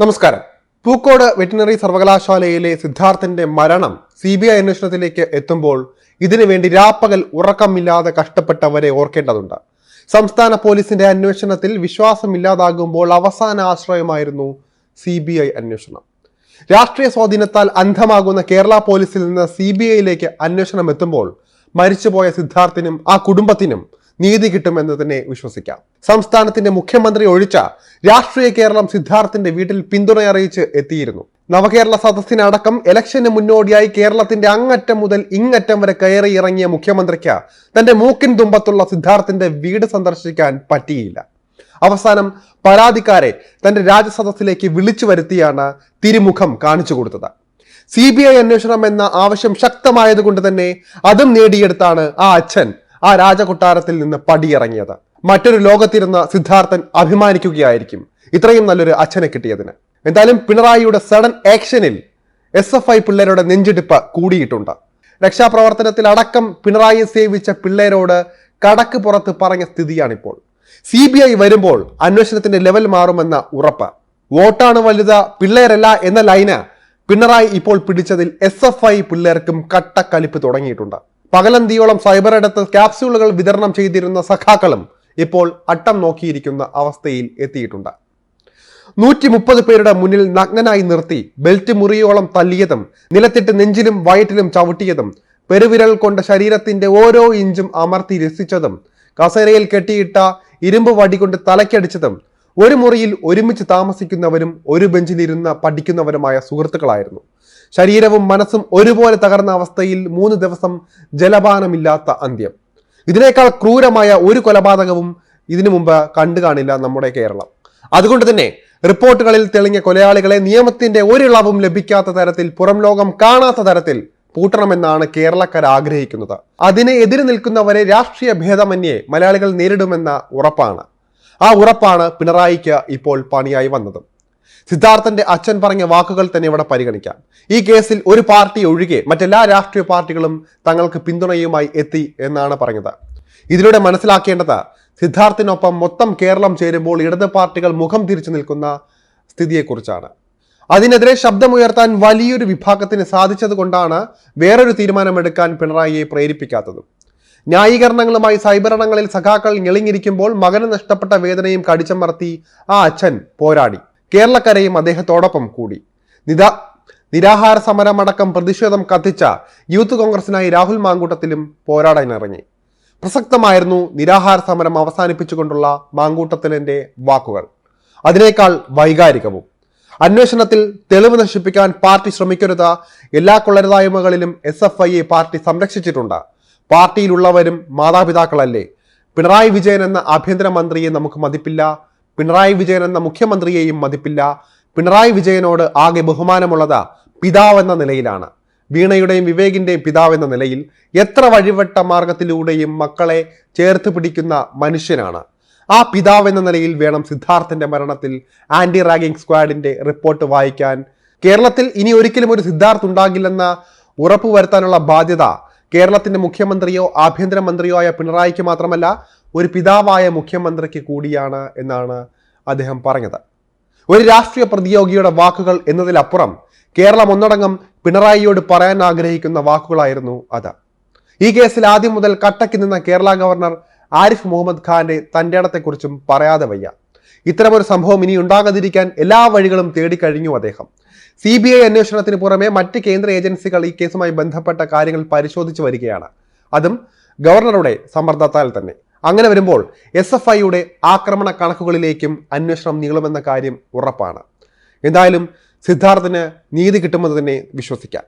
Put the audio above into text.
നമസ്കാരം. പൂക്കോട് വെറ്റിനറി സർവകലാശാലയിലെ സിദ്ധാർത്ഥന്റെ മരണം സി ബി ഐ അന്വേഷണത്തിലേക്ക് എത്തുമ്പോൾ ഇതിനുവേണ്ടി രാപ്പകൽ ഉറക്കമില്ലാതെ കഷ്ടപ്പെട്ടവരെ ഓർക്കേണ്ടതുണ്ട്. സംസ്ഥാന പോലീസിന്റെ അന്വേഷണത്തിൽ വിശ്വാസമില്ലാതാകുമ്പോൾ അവസാന ആശ്രയമായിരുന്നു സി ബി ഐ അന്വേഷണം. രാഷ്ട്രീയ സ്വാധീനത്താൽ അന്ധമാകുന്ന കേരള പോലീസിൽ നിന്ന് സി ബി ഐയിലേക്ക് അന്വേഷണം എത്തുമ്പോൾ മരിച്ചുപോയ സിദ്ധാർത്ഥിനും ആ കുടുംബത്തിനും നീതി കിട്ടുമെന്ന് തന്നെ വിശ്വസിക്കാം. സംസ്ഥാനത്തിന്റെ മുഖ്യമന്ത്രി ഒഴിച്ച രാഷ്ട്രീയ കേരളം സിദ്ധാർത്ഥിന്റെ വീട്ടിൽ പിന്തുണ അറിയിച്ച് എത്തിയിരുന്നു. നവകേരള സദസ്സിനടക്കം ഇലക്ഷന് മുന്നോടിയായി കേരളത്തിന്റെ അങ്ങറ്റം മുതൽ ഇങ്ങറ്റം വരെ കയറി ഇറങ്ങിയ മുഖ്യമന്ത്രിക്ക് തന്റെ മൂക്കിൻ തുമ്പത്തുള്ള സിദ്ധാർത്ഥിന്റെ വീട് സന്ദർശിക്കാൻ പറ്റിയില്ല. അവസാനം പരാതിക്കാരെ തന്റെ രാജ്യസദസ്സിലേക്ക് വിളിച്ചു വരുത്തിയാണ് തിരുമുഖം കാണിച്ചു കൊടുത്തത്. സി ബി ഐ അന്വേഷണം എന്ന ആവശ്യം ശക്തമായതുകൊണ്ട് തന്നെ അതും നേടിയെടുത്താണ് ആ അച്ഛൻ. ആ രാജകൊട്ടാരത്തിൽ നിന്ന് പടിയിറങ്ങിയത്. മറ്റൊരു ലോകത്തിരുന്ന സിദ്ധാർത്ഥൻ അഭിമാനിക്കുകയായിരിക്കും. ഇത്രയും നല്ലൊരു അച്ഛനെ കിട്ടിയതിന്. എന്തായാലും പിണറായിയുടെ സഡൻ ആക്ഷനിൽ എസ് എഫ് ഐ പിള്ളേരുടെ നെഞ്ചിടിപ്പ് കൂടിയിട്ടുണ്ട്. രക്ഷാപ്രവർത്തനത്തിൽ അടക്കം പിണറായി സേവിച്ച പിള്ളേരോട് കടക്ക് പുറത്ത് പറഞ്ഞ സ്ഥിതിയാണിപ്പോൾ. സി ബി ഐ വരുമ്പോൾ അന്വേഷണത്തിന്റെ ലെവൽ മാറുമെന്ന ഉറപ്പ്. വോട്ടാണ് വലുത് പിള്ളേരല്ല എന്ന ലൈന് പിണറായി ഇപ്പോൾ പിടിച്ചതിൽ എസ് എഫ് ഐ പിള്ളേർക്കും കട്ടക്കലിപ്പ് തുടങ്ങിയിട്ടുണ്ട്. പകലന്തിയോളം സൈബർ ഇടത്ത് ക്യാപ്സ്യൂളുകൾ വിതരണം ചെയ്തിരുന്ന സഖാക്കളും ഇപ്പോൾ അട്ടം നോക്കിയിരിക്കുന്ന അവസ്ഥയിൽ എത്തിയിട്ടുണ്ട്. നൂറ്റി മുപ്പത് പേരുടെ മുന്നിൽ നഗ്നനായി നിർത്തി ബെൽറ്റ് മുറിയോളം തല്ലിയതും നിലത്തിട്ട് നെഞ്ചിലും വയറ്റിലും ചവിട്ടിയതും പെരുവിരൽ കൊണ്ട് ശരീരത്തിന്റെ ഓരോ ഇഞ്ചും അമർത്തി രസിച്ചതും കസേരയിൽ കെട്ടിയിട്ട ഇരുമ്പ് വടി കൊണ്ട് തലക്കടിച്ചതും ഒരു മുറിയിൽ ഒരുമിച്ച് താമസിക്കുന്നവരും ഒരു ബെഞ്ചിലിരുന്ന് പഠിക്കുന്നവരുമായ സുഹൃത്തുക്കളായിരുന്നു. ശരീരവും മനസ്സും ഒരുപോലെ തകർന്ന അവസ്ഥയിൽ മൂന്ന് ദിവസം ജലപാനമില്ലാത്ത അന്ത്യം. ഇതിനേക്കാൾ ക്രൂരമായ ഒരു കൊലപാതകവും ഇതിനു മുമ്പ് കണ്ടു കാണില്ല നമ്മുടെ കേരളം. അതുകൊണ്ട് തന്നെ റിപ്പോർട്ടുകളിൽ തെളിഞ്ഞ കൊലയാളികളെ നിയമത്തിന്റെ ഒരിളവും ലഭിക്കാത്ത തരത്തിൽ പുറം ലോകം കാണാത്ത തരത്തിൽ പൂട്ടണമെന്നാണ് കേരളക്കാർ ആഗ്രഹിക്കുന്നത്. അതിനെ എതിര് നിൽക്കുന്നവരെ രാഷ്ട്രീയ ഭേദമന്യേ മലയാളികൾ നേരിടുമെന്ന ഉറപ്പാണ്. ആ ഉറപ്പാണ് പിണറായിക്ക് ഇപ്പോൾ പണിയായി വന്നത്. സിദ്ധാർത്ഥന്റെ അച്ഛൻ പറഞ്ഞ വാക്കുകൾ തന്നെ ഇവിടെ പരിഗണിക്കാം. ഈ കേസിൽ ഒരു പാർട്ടി ഒഴികെ മറ്റെല്ലാ രാഷ്ട്രീയ പാർട്ടികളും തങ്ങൾക്ക് പിന്തുണയുമായി എത്തി എന്നാണ് പറഞ്ഞത്. ഇതിലൂടെ മനസ്സിലാക്കേണ്ടത് സിദ്ധാർത്ഥിനൊപ്പം മൊത്തം കേരളം ചേരുമ്പോൾ ഇടത് പാർട്ടികൾ മുഖം തിരിച്ചു നിൽക്കുന്ന സ്ഥിതിയെക്കുറിച്ചാണ്. അതിനെതിരെ ശബ്ദമുയർത്താൻ വലിയൊരു വിഭാഗത്തിന് സാധിച്ചത് കൊണ്ടാണ് വേറൊരു തീരുമാനമെടുക്കാൻ പിണറായിയെ പ്രേരിപ്പിക്കാത്തതും. ന്യായീകരണങ്ങളുമായി സൈബരണങ്ങളിൽ സഖാക്കൾ ഞെളിഞ്ഞിരിക്കുമ്പോൾ മകന് നഷ്ടപ്പെട്ട വേദനയും കടിച്ചമർത്തി ആ അച്ഛൻ പോരാടി. കേരളക്കരയും അദ്ദേഹത്തോടൊപ്പം കൂടി. നിതാ നിരാഹാര സമരമടക്കം പ്രതിഷേധം കത്തിച്ച യൂത്ത് കോൺഗ്രസിനായി രാഹുൽ മാങ്കൂട്ടത്തിലും പോരാടാനിറങ്ങി പ്രസക്തമായിരുന്നു നിരാഹാര സമരം അവസാനിപ്പിച്ചുകൊണ്ടുള്ള മാങ്കൂട്ടത്തിലെ വാക്കുകൾ. അതിനേക്കാൾ വൈകാരികവും. അന്വേഷണത്തിൽ തെളിവ് നശിപ്പിക്കാൻ പാർട്ടി ശ്രമിക്കരുത്. എല്ലാ കൊള്ളരുതായ്മകളിലും എസ് എഫ് ഐയെ പാർട്ടി സംരക്ഷിച്ചിട്ടുണ്ട്. പാർട്ടിയിലുള്ളവരും മാതാപിതാക്കളല്ലേ? പിണറായി വിജയൻ എന്ന ആഭ്യന്തരമന്ത്രിയെ നമുക്ക് മതിപ്പില്ല. പിണറായി വിജയൻ എന്ന മുഖ്യമന്ത്രിയെയും മതിപ്പില്ല. പിണറായി വിജയനോട് ആകെ ബഹുമാനമുള്ളത് പിതാവെന്ന നിലയിലാണ്. വീണയുടെയും വിവേകിന്റെയും പിതാവെന്ന നിലയിൽ എത്ര വഴിവട്ട മാർഗത്തിലൂടെയും മക്കളെ ചേർത്ത് പിടിക്കുന്ന മനുഷ്യനാണ്. ആ പിതാവെന്ന നിലയിൽ വേണം സിദ്ധാർത്ഥന്റെ മരണത്തിൽ ആന്റി റാഗിംഗ് സ്ക്വാഡിന്റെ റിപ്പോർട്ട് വായിക്കാൻ. കേരളത്തിൽ ഇനി ഒരിക്കലും ഒരു സിദ്ധാർത്ഥ് ഉണ്ടാകില്ലെന്ന ഉറപ്പുവരുത്താനുള്ള ബാധ്യത കേരളത്തിന്റെ മുഖ്യമന്ത്രിയോ ആഭ്യന്തരമന്ത്രിയോ ആയ പിണറായിക്ക് മാത്രമല്ല ഒരു പിതാവായ മുഖ്യമന്ത്രിക്ക് കൂടിയാണ് എന്നാണ് അദ്ദേഹം പറഞ്ഞത്. ഒരു രാഷ്ട്രീയ പ്രതിയോഗിയുടെ വാക്കുകൾ എന്നതിലപ്പുറം കേരളം ഒന്നടങ്കം പിണറായിയോട് പറയാൻ ആഗ്രഹിക്കുന്ന വാക്കുകളായിരുന്നു അത്. ഈ കേസിൽ ആദ്യം മുതൽ കട്ടയ്ക്ക് നിന്ന കേരള ഗവർണർ ആരിഫ് മുഹമ്മദ് ഖാന്റെ തന്റെ ഇടത്തെക്കുറിച്ചും പറയാതെ വയ്യ. ഇത്തരമൊരു സംഭവം ഇനി ഉണ്ടാകാതിരിക്കാൻ എല്ലാ വഴികളും തേടിക്കഴിഞ്ഞു അദ്ദേഹം. സി ബി ഐ അന്വേഷണത്തിന് പുറമെ മറ്റ് കേന്ദ്ര ഏജൻസികൾ ഈ കേസുമായി ബന്ധപ്പെട്ട കാര്യങ്ങൾ പരിശോധിച്ചു വരികയാണ്. അതും ഗവർണറുടെ സമ്മർദ്ദത്താൽ തന്നെ. അങ്ങനെ വരുമ്പോൾ എസ് എഫ് ഐയുടെ ആക്രമണ കണക്കുകളിലേക്കും അന്വേഷണം നീളുമെന്ന കാര്യം ഉറപ്പാണ്. എന്തായാലും സിദ്ധാർത്ഥിന് നീതി കിട്ടുമെന്ന് തന്നെ വിശ്വസിക്കാം.